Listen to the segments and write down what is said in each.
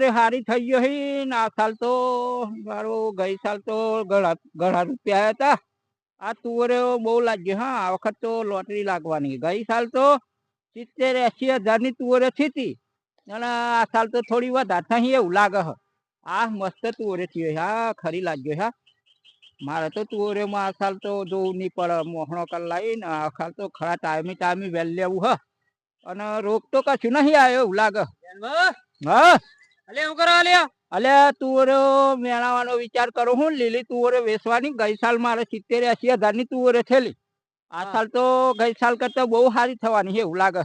તુવરે હારી થઈ ગયો હી. ને આ સાલ તો મારું ગઈ સાલ તો ઘણા ઘણા રૂપિયા હતા આ તુવરે બહુ લાગ્યો હા આ વખત તો લોટરી લાગવાની. ગઈ સાલ તો સિત્તેર એસી હજારની તુવરે થતી. અને આ સાલ તો થોડી વધારે થઈ એવું લાગે હ. આ મસ્ત તુવરે થયો હા. ખરી લાગ્યો હા મારે તો તુવરેમાં આ સાલ તો જોવું નહીં પડે મોહણો કર લાવીને આ સાલ તો ખરા ટાઈમે ટાઈમે વહેલ લેવું હ. અને રોગ તો કશું નહીં આવ્યો એવું લાગે. હા? અલે હું કરો અલે અલે તુવરો મેળાવાનો વિચાર કરો હું લીલી તુવરો વેચવાની ગઈ સાલ મારે સિત્તેર એસી હજારની તુવરો થેલી. આ સાલ તો ગઈ સાલ કરતા બહુ સારી થવાની એવું લાગે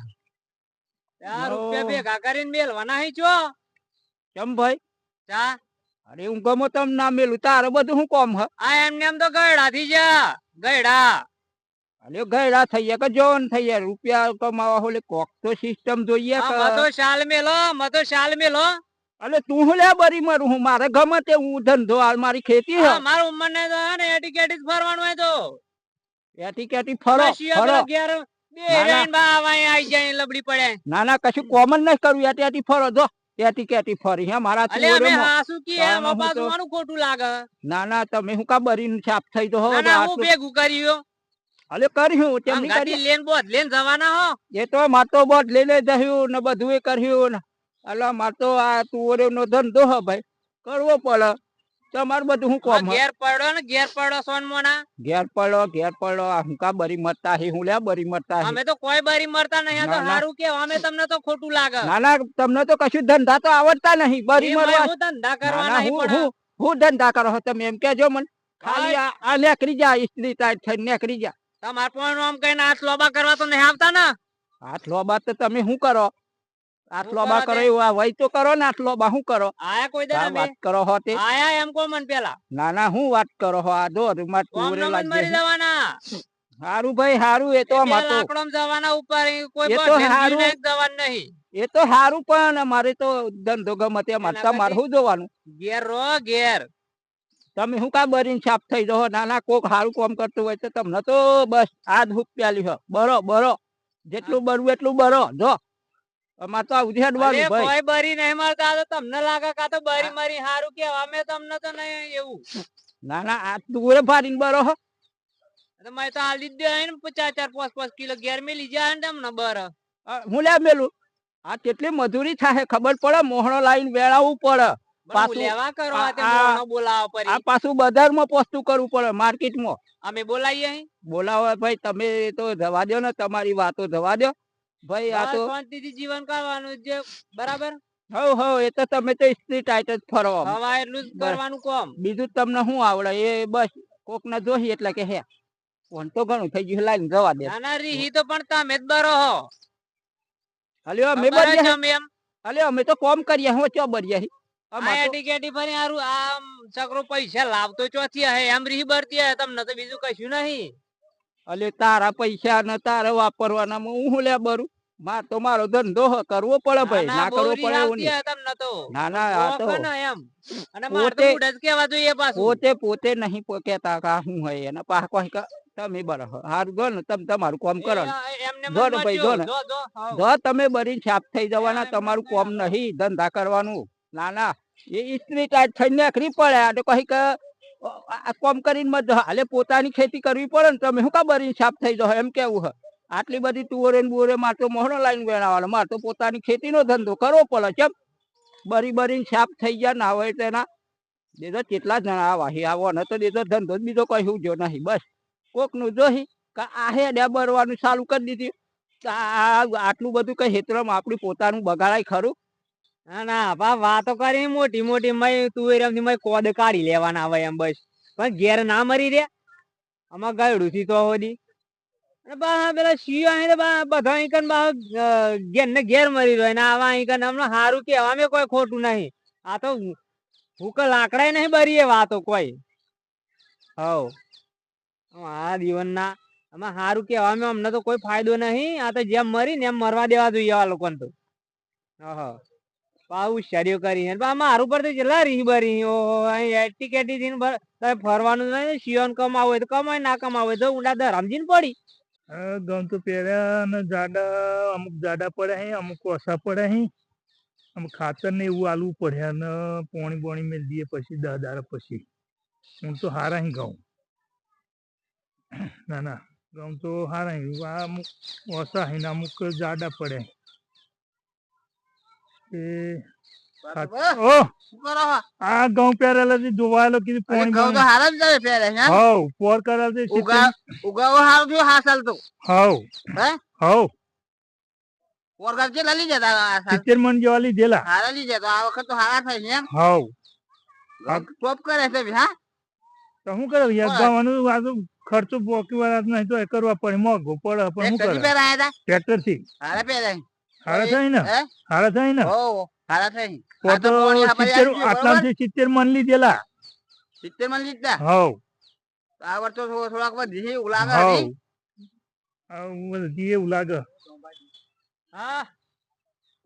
આ રૂપિયા ભેગા કરીને મેલવાના હી છો કેમ ભાઈ? ચા અરે હું ગમો તમ ના મેલું તારે બધું હું કોમ હ? આ એમને એમ તો ગયડા થી જા ગયડા. અલે ગયડા થઈ ગયા કે જોન થઈ ગયા રૂપિયા કમાવા હોલે કોક તો સિસ્ટમ જોઈએ તો શાલ મેલો મતો શાલ મેલો. અલે તું હું લે બરી મરું હું? મારે ગમે તે હું ધંધો હાલ મારી ખેતી હ. મારું મને તો હે ને એટી કેટી ફરવાનું હે તો. કેથી ફરો ફરો. બે ના, ના. રેન બા આઈ જાય લબડી પડે. ના ના કશું કોમન નહીં કરવું એથી એથી ફરો જો. હે મારા અલે અમે હાસુ કે તારમાં બાજુ મારું ખોટું લાગે. ના ના તમે હું કા બરી છાપ થઈ તો હો ના ના હું ભેગું કર્યું અલે કર્યું તેમ આમ નહીં ગાડી કરી લેન બોધ લેન જવાના હો. એ તો માતો બોટ લઈ લે ને બધું એ કર્યું ને અલા મારે તો આ તુવરે નો ધંધો હ ભાઈ. કરવો પડે. તમારું બધું હું કોમ ઘેર પડો ને ઘેર પડો સોન મોના ઘેર પડો ઘેર પડો. આ હું કા બરી મરતા હે? હું લે બરી મરતા હી? અમે તો કોઈ બરી મરતા નહીં. તો. હારું કે અમે તમને તો ખોટું લાગે. ના ના તમને તો કશું ધંધા તો આવડતા નહીં. બરી મરવા હું ધંધા કરવા નહીં હું હું હું ધંધા કરો તમે? એમ કેજો મને. ખાલી આ નેકરી જા ઇસ્ત્રી ટાઈટ થઈને નેકરી જા. તમાર પણ આમ કઈ હાથ લોબા કરવા તો નહીં આવતા ને? હાથ લોબા તો તમે શું કરો? હાથ બા કરો એવું આ વય તો કરો ને આટલો બા શું કરો? આયા કોઈ દે વાત કરો હો તે? આયા એમ કો મન પેલા? ના ના હું વાત કરો હો? આ દો માર કોમ લાગે મરી જવાના. હારું ભાઈ હારું એ તો અમાર લાકડોમ જવાના ઉપર કોઈ એ તો હારું. જીવને જવાનું નહીં. એ તો હારું પણ મારે તો ધંધો ગમે તે અમારે એના તમારે શું જોવાનું? ઘેર રો ઘેર. તમે શું કા બરીન છાપ થઈ જાઓ? ના ના કોક હારું કામ કરતું હોય તો તમને તો બસ આ જ પ્યાલી હો. બરો બરો. જેટલું બરવું એટલું બરો. જો. અમારે તો ઉધે અરે ભાઈ. કોઈ બરી નહીં મરતા તો તમને લાગે કા તો બરી મરી હારું કે અમે તમને તો નહીં એવું. ના ના આ તુરે ફાડીને બરો હો. તો મેં તો આ લીધે ને ચાર ચાર પાંચ પાંચ કિલો ઘેર મેલી જાય ને તમને બર. હું લે મેલું? આ કેટલી મજૂરી થાય ખબર પડે? મોહણો લાઈન વેળાવું પડે. પાછું તે બજારમાં પોસ્તું કરવું પડે માર્કેટમાં. અમે બોલાઈએ અહીં? બોલાવો ભાઈ તમે તો જવા દો ને તમારી વાતો જવા દો ભાઈ આ તો શાંતિથી જીવન કરવાનું જે બરાબર? હવ હવ એ તો તમે તો સ્ત્રી ટાઈટ જ ફરો હવા એટલું જ કરવાનું કોમ? બીજું તમને શું આવડે? એ બસ કોક ને જોઈ એટલે કે હે. ફોન તો ઘણું થઈ ગયું લાઈન જવા દે. નાના રીહી તો પણ તમે જ બરો હો. હલ્યો અમે ખબર જ એમ. હલ્યો અમે તો કોમ કરીએ હું ચો. અમાર આ ટિકેટી ભરી આરું આ છકરો પૈસા લાવતો ચોથી હે એમ રીહ બરતી હે તમને તો બીજું કશું નહીં. અલે તારા પૈસા ને તારા વાપરવાના હું હું લે બરું? માર તો મારો ધંધો કરવો પડે ભાઈ ના કરવો પડે એવું નહીં ના ના આ તો એમ અને પોતે- બુઢા જોઈએ પાછું પોતે પોતે નહીં કેતા કા હું હોય એને કોઈ તમે બરો હાર ગો ને તમે તમારું કોમ કરો. જો ને ભાઈ. જો ને. જો, તમે બરી છાપ થઈ જવાના તમારું કોમ. નહીં ધંધા કરવાનું ના ના એ ઇસ્ત્રી ટાઈટ થઈને નાખરી પડે અને કહી કે કોમ કરીને મત હાલે પોતાની ખેતી કરવી પડે ને તમે શું કા બરી છાપ થઈ જાઓ એમ કેવું હ આટલી બધી તુવરે બુવરે માર તો મોહનો લાઈન માર તો પોતાની ખેતીનો ધંધો કરવો પડે કેમ બરી બરીને છાપ થઈ ગયા, ના હોય તેના દેજો કેટલા જણા આવા હી, આવો ને તો દેજો ધંધો બીજો કશું જો નહીં, બસ. કોકનું જોહી કે આ હે ડે બરવાનું ચાલુ કરી દીધી. આટલું બધું કઈ હેતરમ આપણી પોતાનું બગાડાય ખરું? ના ના બા વાતો કરી, મોટી મોટી મય તુવેરની મય કોદ કાઢી લેવાના આવે એમ બસ. પણ ઘેર ના મરી રે આમાં ગયડું થી તો હોદી. ઘેર મરી રહ્યો. આવા અહીં કન હમણાં હારું કે અમે કોઈ ખોટું નહીં. આ તો ભૂક લાકડાય નહીં બરીએ વાતો કોઈ. હવ. આ જીવનના આમાં સારું કેવા મેં અમને તો કોઈ ફાયદો નહીં. આ તો જેમ મરી ને એમ મરવા દેવા જોઈએ આ લોકોને તો. ઓહો પાઉ શરીર કરી મારું પર તો રીહ બરી ઓ અહીં એટી કેટી ફરવાનું નહીં શિયોન કમાવું હોય તો કમાય, ના કમાવું હોય તો ઊંડા ધરામજી ને પડી. ગમ તો પહેર્યા અને જાડા, અમુક જાડા પડ્યા હે, અમુક ઓછા પડ્યા હે. અમુક ખાતર ને એવું આલવું પડ્યા અને પોણી બોણી મેં દે પછી દસ દાડા પછી. હું તો હારા હી ઘઉં. ના ના, ઘઉં તો હારા આ અમુક ઓછા હે ને અમુક જાડા પડ્યા એ છો? આ ઘઉં પહેરેલા છે જોવાયેલો કીધું પાણી ઘઉં તો હારા જ જાય પહેરે છે? હવ પોર કરેલ છે ઉગાવો હારું થયું હા સાલ તો હવ. હે? હવ. પોરગામ કેટલા લઈ જતા સિત્તેર મણ જેવા લીધેલા હારા લઈ જતા આ વખત તો હારા થાય છે એમ? હવ. ટોપ કરે છે હા? તો શું કરે. ગાવાનું આ તો ખર્ચો બોકી વાળા નહીં તો એ કરવા પડે. મોંઘો પડે પણ શું કરે? ટ્રેક્ટરથી હારા પહેરાય. હારા થાય ને હારા થાય ને હો સિત્તેર મન લીધેલા. સિત્તેરમાં લીધા? હવ. આ વર્ષ તો થોડાક વધી છે એવું લાગે હવ. હજી. આ બધી એવું લાગે. હા?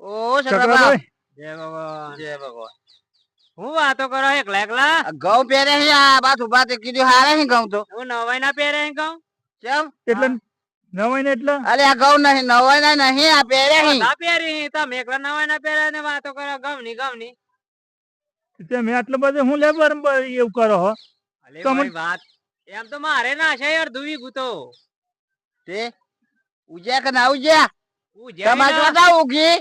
ઓ સગરાબા. જય ભગવાન જય ભગવાન. હું વાતો કરો એકલા એકલા? ઘઉં પહેરે છે આ બાત ઊભા તે કીધું હારે છે ઘઉં તો. હું નવાઈ ના પહેરે અહીં કહું કેમ એટલે નવાઈ ને એટલે? અરે આ ઘઉં નહીં નવાઈ ના નહીં આ પહેરે છે ના પહેરી તમે એકલા નવાઈ ના પહેરે ને વાતો કરો ગમની ગમની. તમે આટલું બધું હું લેબર એવું કરો તમને- વાત એમ તો મારે ના છે યાર ધુવી ગુતો. તે ઉજ્યા કે ના ઉજ્યા? ઉજ્યા તમારે તો ના ઉગી?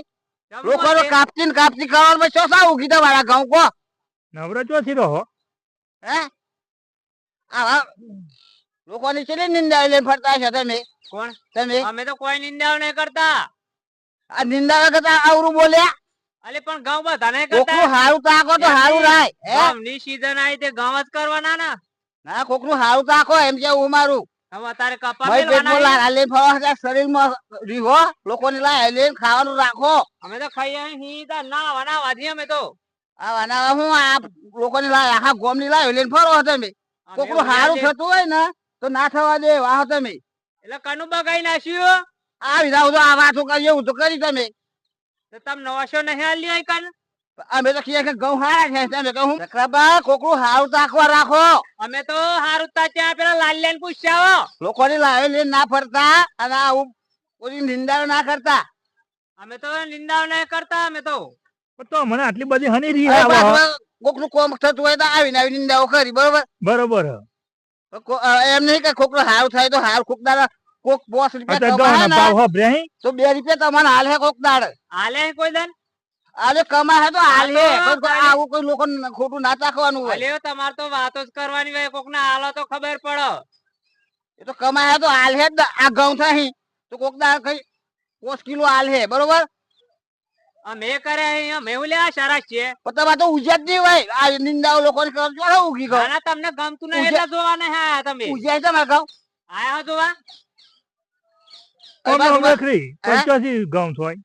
લોકો કાપતી ને કાપતી કરવાનું શું સા ઉગી તમારા ઘઉં કો. નવરો ચોથી રહો હે. આવા લોકોની ચેલી નિંદા લઈને ફરતા છે તમે? કોણ? તમે? અમે તો કોઈ નિંદાઓ નહીં કરતા. આ નિંદા કરતા આવરું બોલ્યા? અલે પણ ગામ બધા નહીં કોકનું કરતા હારું તાકો તો હારું રાય હે? ગામની સીઝન આવી તે ગામ જ કરવાના ના. ના કોકનું હારું તાકો એમ કેવું મારું. હવે અત્યારે કપા મેલવાના લાલ લઈને શરીરમાં રીહો લોકોની લાય લઈને ખાવાનું રાખો. અમે તો અહીં તા ના વાના વાજી અમે તો. આ વાના હું આ લોકોની લાય આખા ગોમની લાય લઈને ફરો તમે. કોકનું હારું થતું હોય ને તો ના થવા દે વાહ તમે. એટલે કનું બગાઈ નાખ્યું આ વિધાઉ તો આ વાતો કરી એવું તો કરી તમે. તો તમે નવાશો નહીં આલ્યો અહીં કન? અમે તો કહીએ કે ઘઉં હારા છે તમે કહું. ચક્રબા કોકનું હારું તાકવા રાખો. અમે તો હારું તા ત્યાં પેલા લાલ લેન પૂછ્યા લોકોની લાવે લઈને ના ફરતા અને આવું કોઈ નિંદાઓ ના કરતા. અમે તો નિંદાઓ ના કરતા અમે તો. તો મને આટલી બધી હની રહી. કોકનું કોમ થતું હોય તો આવીને આવી નિંદાઓ કરી બરોબર? બરોબર. એમ નહીં કે ખોકરો હાર થાય તો હાર કોક દાડા કોક બોસ રૂપિયા. તો બે રૂપિયા તમારે હાલ હે કોક દાડ. આલે કોઈ દન? અરે કમાય હે તો હાલ આવું કોઈ લોકો ખોટું ના ચાખવાનું હોય. તમારે તો વાતો જ કરવાની હોય કોક ને હાલો તો ખબર પડે. એ તો કમાય હે તો હાલ હે જ. આ ઘઉં થાય તો કોક દાડ કઈ પોસ કિલો હાલ હે બરોબર? અમે કરે અમે હું લ્યા છે પણ તમારે તો ઉજ્યા જ નહીં હોય. આ નિંદાઓ લોકોને કરો છો ઉગી ગયો? તમને ગમતું નહીં એટલે જોવા તમે. છે આયા જોવા? હે? પંચ્યાસી ઘઉં થાય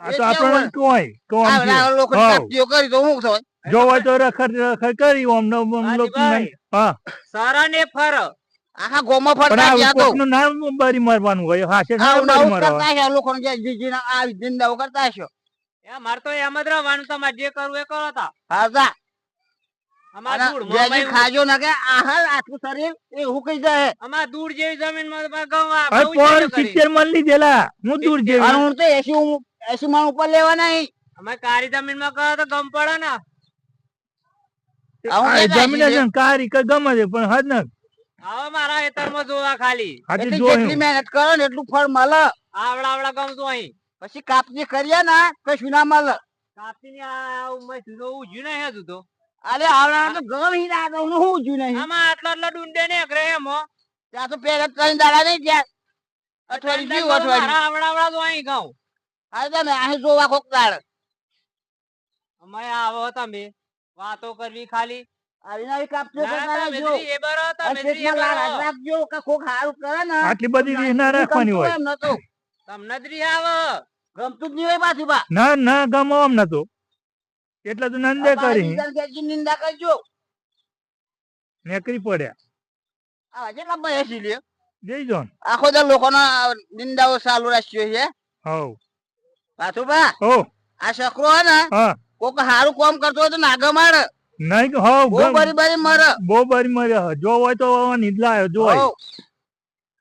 આ તો કેવું કોઈ કોમ આ છે. બધા લોકો હાવ. કરી તો હું થાય જોવા તો રખડ રખડ કરી ઓમ ને લોકો હા. સારા ને ફર. આખા ગોમાં ફરતા ગયા તો? નામ બરી મારવાનું મારવાનું કરતા હશે લોકોને જે જીજીના આ નિંદાઓ કરતા હશો. એ મારે તો એમ જ રહેવાનું તમારે જે કરવું એ કરો તા. હારતા અમાર અને દૂર જે જે ખાજો ને કે આહાર આટલું શરીર એ હુકાઈ જાય? અમાર દૂર જેવી જમીનમાં તમે ઘઉં આ હવે ઘઉં પોર ચાલ્યો કરી. સિત્તેર મણ લીધેલા. હું દૂર જેવી. હું તો એસી એસી માં ઉપર લેવા નહીં અમે કાળી જમીનમાં કરો તો ગમ પડે ને. જમીન છે? કારી ગમે છે પણ હદ ને. આવો મારા ખેતરમાં જોવા ખાલી. જેટલી મહેનત કરો ને એટલું ફળ મળે. આવડા આવડા ગમતું અહીં. પછી કાપજી કરીએ ને કશું ના મળે કાપી ને આ ઉંમર જુદો ઉજ્યું નહીં હજુ તો. અરે આવડા તો ગમ ના તો હું ઉજ્યું નહીં? આમાં આટલા આટલા ડુંડે ને એકરે એમ ત્યાં તો પેલા ત્રણ દાડા નહીં ગયા અઠવાડિયું મારા ગયું અઠવાડિયું. આવડા આવડા તો અહીં ગાઉં હા તમે અહીં જોવા કોક દાડ. અમે આવો તમે. વાતો કરવી ખાલી. આટલી બધી રીહ ના રાખવાની હોય. તમને દ્રી આવો ગમતું જ નહીં હોય પાછું બા. ના ના ગમો આમ નતો. એટલે તો નંદે કરી. નિંદા કરજો. નેકરી પડ્યા. આ જેટલા બેસી લે. જઈ જો આખો દર લોકોના નિંદાઓ ચાલુ રાખ્યો છે. હવ. પાછું બા હો. આ શકરો હે ને કોક હારું કામ કરતો હોય તો નાગા માર. નહીં હો ગમ- બરી બરી મરે. બહુ બરી મર જો હોય તો નિદલા જો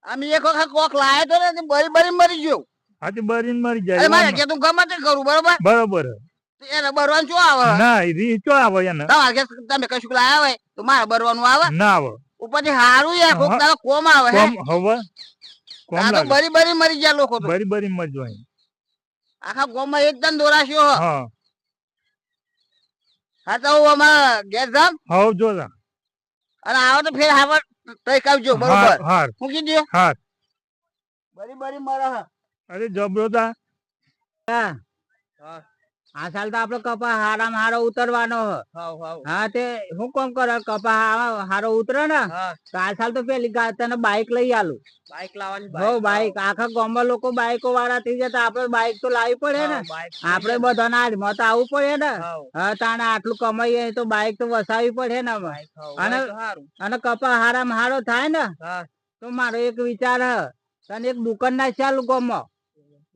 આમ એક વખત કોક લાયો તો ને બરી બરી મરી ગયો. હાથી બરીન મરી જાય કે તું ગમે તે કરું બરોબર? બરોબર. એને બરવાનું શું આવે? ના રી ચો આવે એને? તમારે ઘેર તમે કશું લાયા હોય તો મારે બરવાનું આવે? ના આવે. ઉપરથી હારું યાર કોક તારો કોમ આવે હે? કોમ હવે? કોમ તો લાગે. બરી બરી મરી ગયા લોકો તો. બરી બરી મરી જાય. આખા ગોમાં એકદમ દોરાશ્યો હા. હા. તો હું અમારા ઘેર જામ હવ જો તા. અને આવો તો ફેર હાવર તઈ કાવજો બરોબર? હાર. મૂકી દો હાર. બરી બરી મરે હ. અરે જબરો તા. આ સાલ તો આપડે કપા હારામાં હારો ઉતરવાનો હા. તે હું કોમ કરે? કપા હારો ઉતરે ને તો આ સાલ તો પેલી તને બાઈક લઈ આલું. બાઈક લાવવાની હો બાઈક આખા ગામમાં લોકો બાઈકો વાળા થઈ જતા આપડે બાઈક તો લાવી પડે ને. આપડે બધાના હાથમાં તો આવવું પડે ને. હા તાણે આટલું કમાઈએ તો બાઈક તો વસાવી પડે ને અને અને કપા હારામાં હારો થાય ને તો મારો એક વિચાર હ. તને એક દુકાન ના ચાલુ ગામમાં.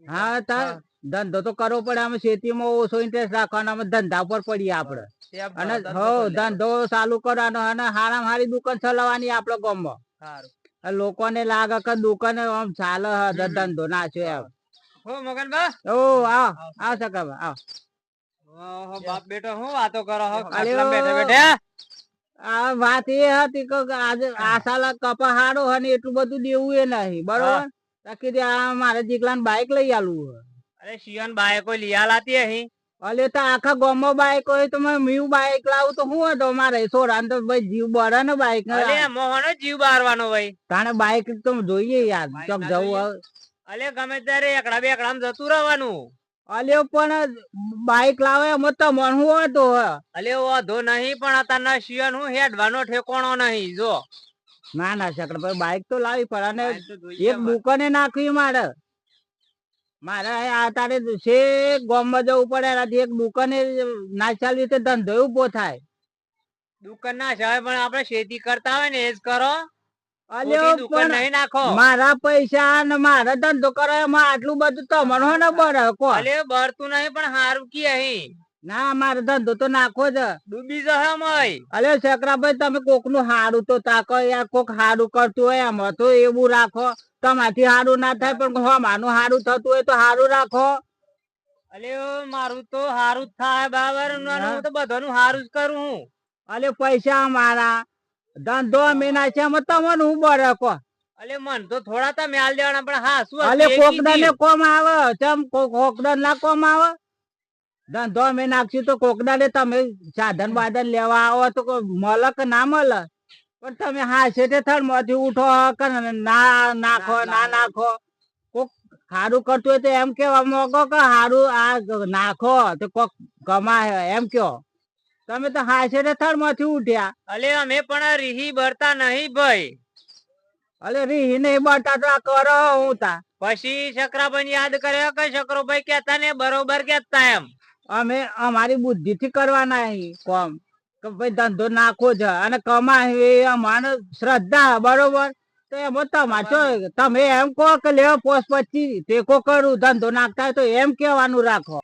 હા તા ધંધો તો કરવો પડે. અમે ખેતીમાં ઓછો ઇન્ટરેસ્ટ રાખવાનો. અમે ધંધા પર પડીએ આપડે અને હો ધંધો ચાલુ કરવાનો અને હારામ હારી દુકાન ચલાવવાની આપડે ગામમાં. આ લોકોને લાગે કે દુકાન આમ ચાલે ધંધો નાખ્યો એમ. હો મગનબા ઓ આ આવ સકાબા આ બાપ બેટો હું વાતો કરો હો? બેઠા બેઠા આ વાત એ હતી કે આજે આ સાલા કપા હારો હે એટલું બધું દેવું એ નહીં. બરોબર? તો કીધું આ મારે જીગલાને બાઈક લઈ આલું હે. અરે શિયાન બાએ લઈ આલાતી લાતી અહીં અલે તો આખા ગામમાં બાઈક હોય તો મેં મ્યુ બાઈક લાવું તો હું હતો મારે સોરાન તો ભાઈ જીવ બરા ને બાઈક અલે મોહનો જીવ બારવાનો ભાઈ. તાણે બાઈક તો જોઈએ યાર બાઈક ચોક જવું. અલે ગમે ત્યારે એકડા બે એકડામાં જતું રહેવાનું. અલ્યો પણ બાઈક લાવે એમ તો મન હું હતો અલે વાંધો નહીં પણ અત્યારના શિયાન હું હેડવાનો ઠેકોણો નહીં જો. ના ના શકડ ભાઈ બાઈક તો લાવી પડે અને એક દુકાને નાખવી મારે. મારે આ તારે છે ગામમાં જવું પડે એનાથી એક દુકાને ના ચાલવી તો ધંધો ઊભો થાય. દુકાન ના ચાલે પણ આપણે ખેતી કરતા હોય ને એ જ કરો મારા પૈસા ને મારા ધંધો કરો એમાં આટલું બધું તમારો ને બરાબર બળતું નહીં પણ હારું કી અહીં. ના મારે ધંધો તો નાખો જ. ડૂબી જશે મય. અલે શકરાભાઈ તમે કોકનું હાડું તો તાકો યાર કોક હાડું કરતું હોય એમાં તો એવું રાખો. તમારથી હાડું ના થાય પણ હમાનું હાડું થતું હોય તો હાડું રાખો. અલે મારું તો હારું જ થાય બરાબર? હું તો બધાનું હારું જ કરું હું. અલે પૈસા અમારા. ધંધો અમે ના છે અમે તમને હું બરે કો અલે મન તો થોડા તમે હાલ દેવાના પણ હા શું અલે કોકડા ને કોમ આવે? ચમ કોકડા ના કોમ આવે? ધંધો અમે નાખશું તો કોકડા ને તમે સાધન બાધન લેવા આવો તો કોઈ મળે કે ના મળે? પણ તમે હા તે થડમાંથી ઉઠો કે ના નાખો ના નાખો. કોક સારું કરતું હોય તો એમ કેવા મોગો કે સારું આ નાખો તો કોક કમાય એમ કયો. તમે તો હા તે થડમાંથી ઉઠ્યા. અલે અમે પણ રીહી ભરતા નહીં ભાઈ. અલે રીહી નહીં બટા તો આ કરો હું તા. પછી શકરાબન યાદ કર્યો કે શકરોભાઈ કેતા ને બરોબર કેતા એમ. અમે અમારી બુદ્ધિ થી કરવાના કોમ. કે ભાઈ ધંધો નાખો છે અને કમાય અમારે શ્રદ્ધા બરોબર? તો એમાં તમાચો તમે એમ કહો કે લેવો પોસ પચી ટેકો કરું ધંધો નાખતા તો એમ કેવાનું રાખો.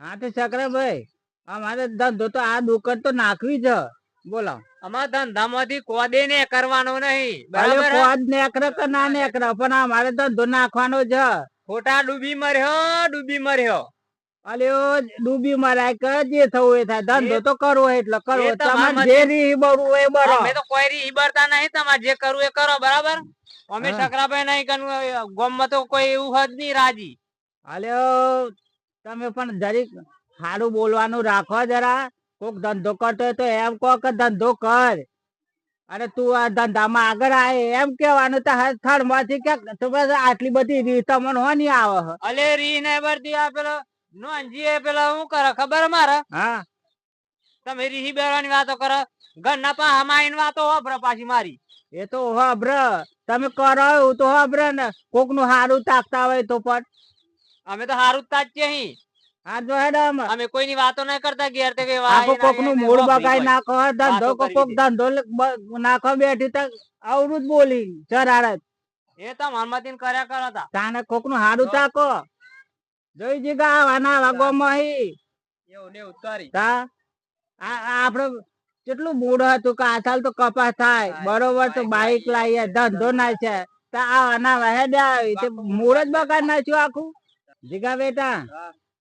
હા તો શકરાભાઈ અમારે ધંધો તો આ દુકાન તો નાખવી છે. બોલો. અમારા ધંધામાંથી કોદે ને કરવાનો નહીં બરાબર? કોદ નેકરે કે ના નેકરે? પણ અમારે ધંધો નાખવાનો છે. ખોટા ડૂબી મર્યો ડૂબી મર્યો. અલ્યો ડૂબી મારા કે જે થવું એ થાય. ધંધો તો કરવો એટલે કરવો. એ તમારે જે રીહ એ બરો અમે તો કોઈ રી નહીં તમારે જે કરવું એ કરો બરાબર? અમે હા. શકરાભાઈ નહીં કરવું ગામમાં તો કોઈ એવું હદ નહીં રાજી. અલ્યો તમે પણ જરીક સારું બોલવાનું રાખો જરા. કોક ધંધો કરતો તો એમ કહો કે ધંધો કર. અને તું આ ધંધામાં આગળ આવે એમ કેવાનું તો થડમાંથી કે આટલી બધી રીત તમને હો નહીં આવે અલે રી ને બરતી આ પેલો નોનજી એ પેલા શું કરે? ખબર મારે? હા. તમે રીહી બેરવાની વાતો કરો. ઘરના પા હમાઈન વાતો હોભરો પાછી મારી. એ તો હોબ્ર તમે કરો એવું તો હોબ્ર ને. કોકનું હારું તાકતા હોય તો પણ. અમે તો હારું તાકીએ અહીં આ જો હેડમ અમે કોઈની વાતો નહીં કરતા ઘેર તે કે આખો કોકનું મૂળ બગાઈ નાખો ધંધો કોક ધંધો નાખો બેઠી તક આવડું જ બોલી ચરાડત એ તો મનમતીન કર્યા કરો તા તાને કોકનું હારું? તાકો. જોઈ જીગા આવાના વાગોમાં હી. એવું ને ઉતારી તા? આ આ કેટલું મૂળ હતું કે આથાલ તો કપાસ થાય. બરોબર તો બાઈક લાવીએ ધંધો ના છે. તા આવાના વહેડ્યા આવી તે મૂળ જ બગાડ નાખ્યું આખું. જીગા બેટા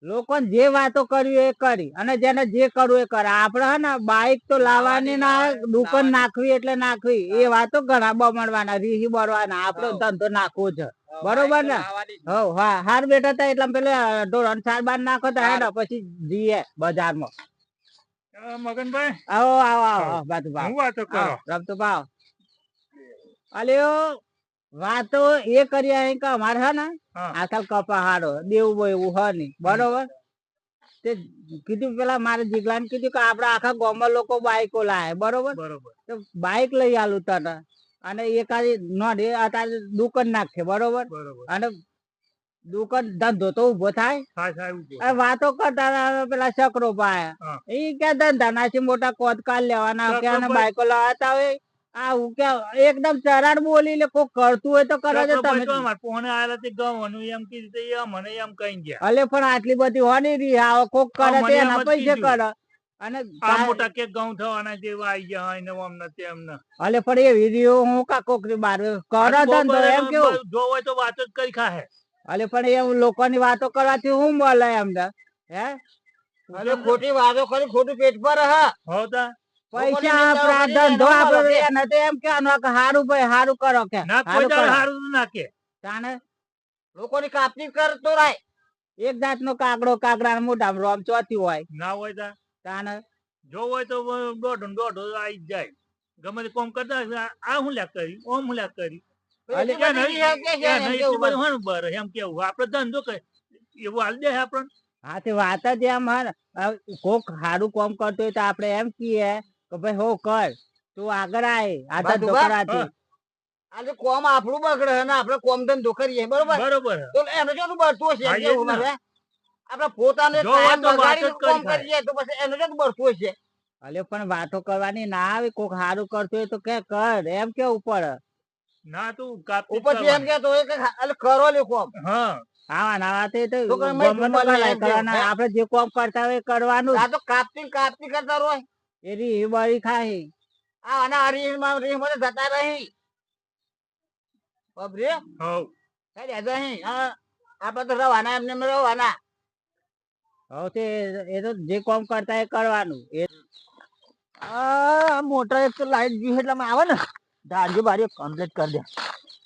લોકો જે વાતો કરવી એ કરી અને જેને જે કરવું એ કરે. આપડે હે ને બાઈક તો લાવવાની ના દુકાન નાખવી એટલે નાખવી. એ વાતો ઘણા બમણવાના રીહી બરવાના આપડો ધંધો નાખવો છે બરોબર ને? હવ હા હાર બેઠા હતા એટલે પેલે ઢોરણ ચાર બાર નાખો તો હેડો પછી જઈએ બજારમાં. મગનભાઈ? આવો આવો આવો બાતુ ભાવ. હું વાતો કરો? રમતો ભાવ. અલ્યો વાતો એ કરી અહીં કે અમારે હે ને? આખા કપા હારો દેવું એવું હે નહીં. બરોબર? તે કીધું પેલા મારે જીગલાને કીધું કે આપડા આખા ગામમાં લોકો બાઈકો લાવે બરોબર? બરોબર. તો બાઈક લઈ આલું તને. અને એકાદી નોંધ એ અત્યારે દુકાન નાખે બરોબર? અને દુકાન ધંધો તો ઊભો થાય. વાતો કરતા પેલા ચક્રો પાયા એ ક્યાં ધંધા નાસી મોટા કોદકાલ લેવાના ક્યાં બાઈકો લાવતા હોય. આ હું ક્યાં એકદમ ચરાડ બોલી લે કોઈ કરતું હોય તો કરો છો તમે ફોન આવેલા તે ગવાનું એમ કીધું મને એમ કહી ગયા. અલે પણ આટલી બધી હોની રહી આવો કોક કરે તે એના પૈસે કરે. અને આ મોટા કે ઘઉં થવાના જેવા આઈ ગયા હોય ને આમ ને તેમ અલે પણ એ વીડિયો હું કા કોક બાર કરે આ એમ કેવું? જો હોય તો વાત જ કરી ખાહે. અલે પણ એ લોકોની વાતો કરવાથી હું મળે એમને હે? અરે ખોટી વાતો કરી ખોટું પેટ પર હા. હો તા. પૈસા આપણો એમ કે હારું ભાઈ હારું કરો કે ના કોઈ હારું દાડો કરો. હારું ના કે. તાણે? લોકોની કાપણી કરતો રાય. એક જાતનો કાગડો કાગડા મોટા રોમ ચોથી હોય. ના હોય તા. તાને જો હોય તો દોઢો ને દોઢો આઈ જાય. ગમે તે કોમ કરતા આ- હું લ્યા કરી? ઓમ હું લ્યા કરી? એટલી કે બધી નહીં, એમ કે છે, કે એમ નહીં, કેવું એટલું બધું હાનું બર એમ કેવું? આપડે ધંધો કરે. એવું હાલ દે આપણને. હા તે વાત જ એમ હે ને. કોક સારું કામ કરતો હોય તો આપણે એમ કહીએ કે ભાઈ હો કર. તું આગળ આય આ બા ધંધો આજે કોમ આપણું બગડે અને આપણે કોમ ધંધો કરીએ બરોબર? બરોબર તો એને જો તું હશે છે ને. આપણે પોતાને ટાઈમ બગાડીને કરી કોમ કરીએ તો પછી એને જ બળતું છે અલે પણ વાતો કરવાની ના આવે કોક હારું કરતો હોય તો કે કર એમ કે ઉપર ના તું કાપી ઉપર એમ કે તો કે હા, કરો લે કોમ. હા. આવા નાવા તે તો? આપણે જે કોમ કરતા હોય એ કરવાનું આ તો કાપતી કાપતી કરતા રોય એ રી બળી ખાહી. આ આના રી મને જતા રહી. બબરે હવ. કઈ દેતા નહીં હા આપણે તો રવાના એમને રવાના. હવે તે એ તો જે કામ કરતા એ કરવાનું. એ આ મોટર એક તો લાઈટ જોયું એટલે આવે ને ધારજો બારીઓ કમ્પ્લીટ કરી દે.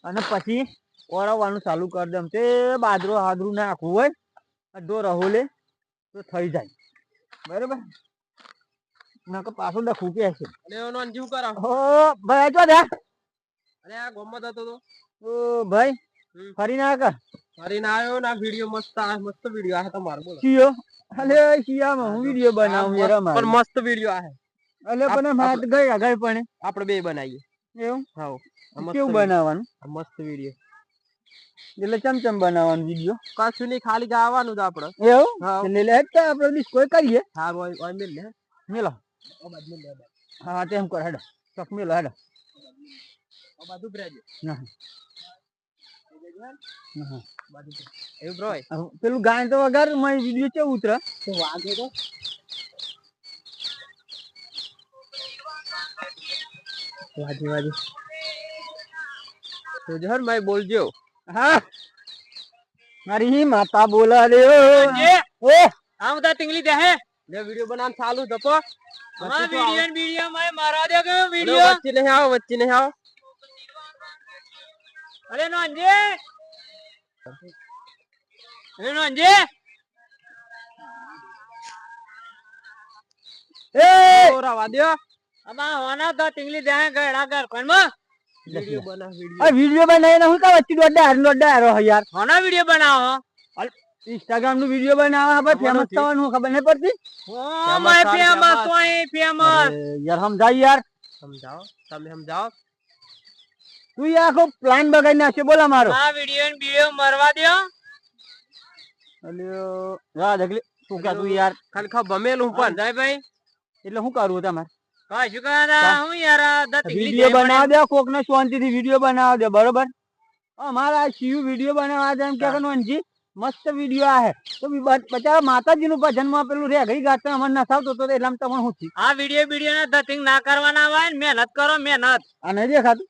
અને પછી ઓળવવાનું ચાલુ કરી દે. તે બાદરો હાદરું નાખવું હોય અડધો રહુલે તો થઈ જાય. બરોબર? નકર પાછું ડખું કે છે. ઓ ભાઈ જો દે અરે આ ગોમત હતો. તો ઓ ભાઈ. ફરી ના કર. ફરીને આવ્યો ને વીડિયો મસ્ત આ મસ્ત વીડિયો આ તમારો બોલો. શિયો. અલે શિયામાં હું વિડિયો બનાવું? યાર પણ મસ્ત વીડિયો આ અલે પણ માર ગઈ આગળ પણ. આપણે બે બનાવીએ. એવું? હાઉ. કેવું બનાવવાનું? મસ્ત વીડિયો એટલે ચમચમ બનાવવાનું વિડિયો કશું નહીં ખાલી ગાવાનું જ આપણે. એવું? એટલે લે તો આપણે ડિસ્કો કરીએ. હા ઓય ઓય મેલ લે મેલો. હા તેમ કર હેડો. ચક મેલો હેડો. બધું બાદ ના. એવું બ્રો પેલું ગાય તો વગર મારી વીડિયો છે ઉતરે? તો વાગે તો? વાજી વાજી. તો જહર માય બોલજો. હા. મારી માતા બોલા રે ઓ. આમ તા ટીંગલી દે હે. લે વીડિયો બનાવ ચાલુ દપો હા વીડિયો વિડિયો માં મારા દે કે વીડિયો વીડિયો? વચ્ચે નહીં આવો વચ્ચે નહીં આવો. અરે નોંજે અરે નોંજે એ! ઓરા વાદ્યો. અમાર હોના તો ટીંગલી દે હે ગડા ઘર કોણમાં વિડિયો બના વીડિયો. આ વિડિયો બનાવીને હું કા વચ્ચે દોડે હાર દોડે હારો યાર. હોના વિડિયો બનાવો? ઇન્સ્ટાગ્રામનું વિડિયો બનાવવા હવે ફેમસ. થવાનું ખબર નહીં પડતી. ઓ માય ફેમસ તો અહીં ફેમસ યાર સમજાય યાર. સમજાવો તમે સમજાવો. તું યાર આખો પ્લાન બગાડી નાખ્યો બોલા મારો. આ વિડિયો ને વિડિયો મરવા દ્યો. અલ્યો રા ઢગલી તું કે તું યાર? ખાલી ખા ભમેલું પણ. જાય ભાઈ. એટલે શું કરું તમારે? કાઈ શું કરા હું યાર આ વિડિયો બનાવ દે કોક ને શાંતિ થી વિડિયો બનાવ દે બરોબર? અમારા શિવ વિડિયો બનાવવા દે એમ કે નોનજી મસ્ત વિડિયો આ હે. તો બચારા માતાજી નું ભજનમાં પેલું રે ગઈ ગાતા અમને થાવતો તો એટલે આમ તમને હું થી આ વીડિયો વીડિયો ને ધતિંગ ના કરવાના હોય ને મહેનત કરો મહેનત. આ નહીં દેખાતું?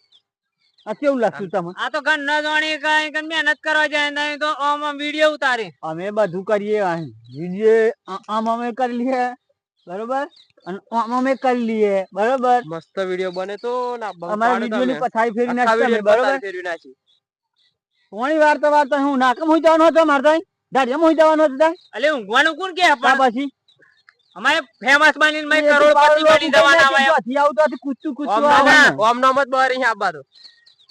આ કેવું લાગતું તમને? આ તો ઘર ન જાણી કઈ કઈ મહેનત કરવા જાય ને તો આમ આમ વીડિયો ઉતારે. અમે બધું કરીએ અહીં વીડિયો આમ અમે કરી લઈએ બરોબર? અને આમ અમે કરી લઈએ બરોબર? મસ્ત વીડિયો બને તો અમારા વીડિયો ની પથારી ફેરી નાખી બરોબર? ફેરવી નાખી. કોની વાર્તા વાર્તા હું નાકમ હોઈ જવાનો હતો મારે ત્યાં દાડિયામાં હોઈ જવાનો હતો. એટલે ઊંઘવાનું કોણ કે ત્યાર પણ પછી? અમારે ફેમસ બનીને મેં તો કરોડપતિ બની જવાના આવતો હતી કૂદતું કૂદતું ઓમ નામ ઓમ નામ જ બહાર આવવા દો.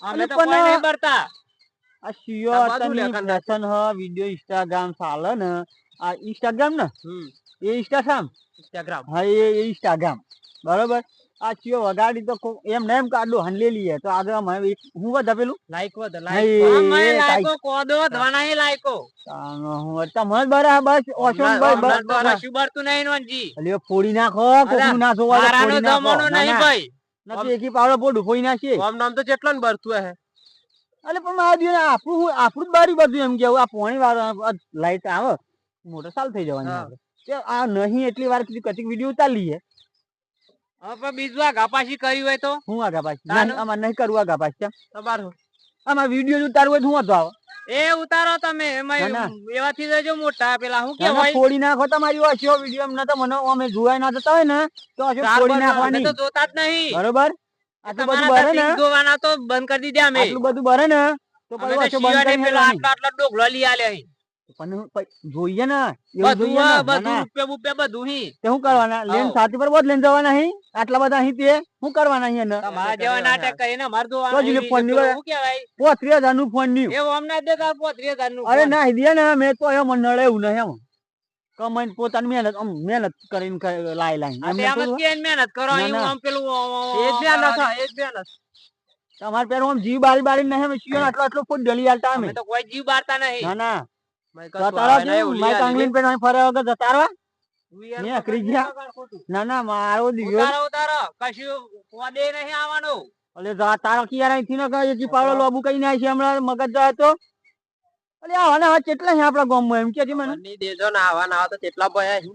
અમે તો કોઈ નહીં ભરતા. આ શિયો આ બાજુ અતની લેખન fashion હ વિડિયો ઇન્સ્ટાગ્રામ ચાલે ને આ ઇન્સ્ટાગ્રામ ને? એ ઇન્સ્ટાગ્રામ Instagram. હા એ એ ઇન્સ્ટાગ્રામ બરોબર? આ ચિયો વગાડી તો એમ ને એમ કાઢું હંડેલી હે તો આગળ હું પેલું વધે, એ- વધે. લાયકો કોદો તાનો હું હતા મને બરા બસ ઓછો હમણાં- બસ બરા. કશું ભરતું નહીં નોનજી. અલ્યો ફોડી નાખો કોકનું ના જોવા ફોડી નાખો. જમાનો નહીં ભાઈ. નથી એકી પાવડો પોડું નાખીએ. નામ તો ને હે. અલે પણ આપણું આપણું જ બારી બધું એમ કેવું આ પોણી લાઈટ આવે મોટો સાલ થઈ જવાની હા. આ નહીં એટલી વાર કીધું કચીક વીડિયો ઉતારી લઈએ હવે બીજું આ ગાપાસી કરી હોય તો? હું તાનું? ના, આમાં નહીં કરવું પાછી તમારું આમાં વીડિયો ઉતારવું હોય તો હું હતો આવે. એ ઉતારો તમે એમાં. એવાથી જજો મોટા પેલા શું કે હોય? ફોડી નાખો તમારી વાસીઓ વીડિયો એમ તો મને અમે જોવાય ના જતા હોય ને તો ઓછો ફોડી નાખવાની. તો જોતા જ નહીં. બરોબર? આટલું બધું ભરે ને. જોવાના તો બંધ કરી દીધા અમે. આટલું બધું ભરે ને તો પછી બંધ કરી પેલા આટલા આટલા ડોગલો લઈ આલે અહીં. પણ જોઈએ ને બધું. ના, બધું ના. રૂપિયા બધું હી. તે શું કરવાના? લેન આવો. પર બોધ લઈને જવાના અહીં આટલા બધા અહીં તે? શું કરવાના અહીં એને? તમારા જેવા નાટક કરીને અમારે તો જોવાનું ફોનની શું કહેવાય? પોત્રીસ હજારનું ફોન ન્યુ એવું અમને દે તાર પોત્રીસ હજારનું અરે ના દે ને મેં તો એમ નડે એવું નહીં એમ. કમાઈને પોતાની મહેનત આમ મહેનત કરીને લાઈ કે મહેનત કરો આમ પેલું એ મહેનત એ મહેનત. તમારે પેલું આમ જીવ બારી બારી નહીં આટલો આટલો ફૂટ ડલી આલતા અમે. અમે તો કોઈ જીવ બારતા નહીં. ના ના. મેં ને મારો કશું નહીં આવવાનું. અલે જા તારો કહે જી પાવડો લોબુ કઈ છે હમણાં મગજ જાય તો. અલે કેટલા છે આપણા ગામમાં? એમ કે છે મને બની દેજો ને આવા ના તો કેટલા ભયા છે.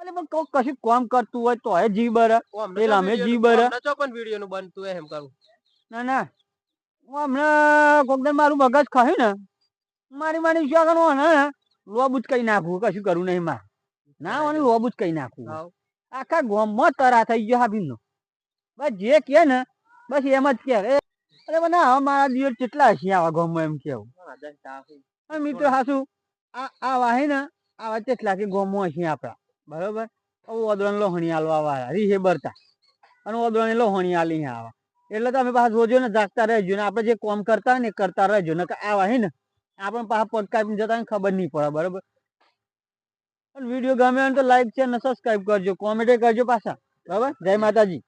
અલે પણ કોક કશું કામ કરતું હોય તો હે જી બર. પેલા video જી બર. પણ video નું બનતું હે એમ કરું. ના ના. હું હમણાં કોક દિન મારું મગજ ખાયું ને. મારી મારી શું કરવું ને લોબુ જ કઈ નાખવું કશું કરવું નહીં માર ના મને લોબુ જ કઈ નાખવું. આખા ગામમાં તરા થઈ ગયો હાબીનો બસ જે કે ને બસ એમ જ કે અરે મને હવે મારા દિવસ કેટલા હશે આવા ગામમાં એમ કેવું આ મિત્રો હાસુ આ આવા હે ને આવા કેટલા કે ગામમાં હશે આપણા. બરોબર? ઓદરણ લોહણી આલવા વાળા રીહે બરતા. અને ઓદરણ લોહણી આલી આવા. એટલે તમે પાછા જોજો ને જાગતા રહેજો ને. આપણે જે કામ કરતા હોય ને કરતા રહેજો. ને આવા હે ને આપણે પાછા પોડકાસ્ટ જતા ખબર નહીં પડે, બરોબર? વીડિયો ગમે તો લાઈક છે ને સબસ્ક્રાઈબ કરજો કોમેન્ટ કરજો પાછા. બરાબર? જય માતાજી.